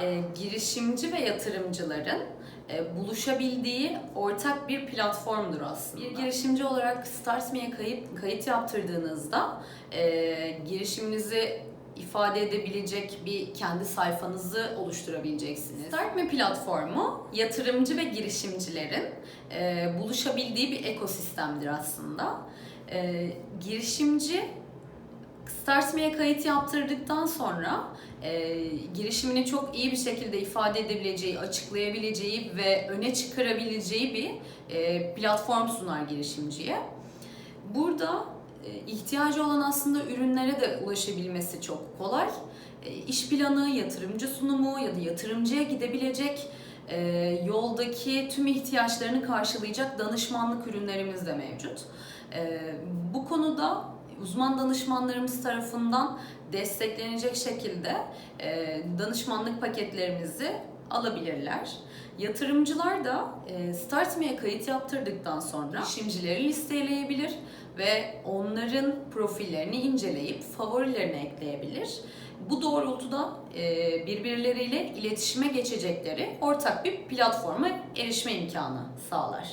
e, girişimci ve yatırımcıların e, buluşabildiği ortak bir platformdur aslında. Bir girişimci olarak StartMe'ye kayıt, kayıt yaptırdığınızda e, girişiminizi ifade edebilecek bir kendi sayfanızı oluşturabileceksiniz. StartMe platformu yatırımcı ve girişimcilerin e, buluşabildiği bir ekosistemdir aslında. E, girişimci StartMe'ye kayıt yaptırdıktan sonra e, girişimini çok iyi bir şekilde ifade edebileceği, açıklayabileceği ve öne çıkarabileceği bir e, platform sunar girişimciye. Burada e, ihtiyacı olan aslında ürünlere de ulaşabilmesi çok kolay. E, iş planı, yatırımcı sunumu ya da yatırımcıya gidebilecek e, yoldaki tüm ihtiyaçlarını karşılayacak danışmanlık ürünlerimiz de mevcut. E, bu konuda uzman danışmanlarımız tarafından desteklenecek şekilde e, danışmanlık paketlerimizi alabilirler. Yatırımcılar da e, StartMe'ye kayıt yaptırdıktan sonra girişimcileri listeleyebilir ve onların profillerini inceleyip favorilerine ekleyebilir. Bu doğrultuda e, birbirleriyle iletişime geçecekleri ortak bir platforma erişme imkanı sağlar.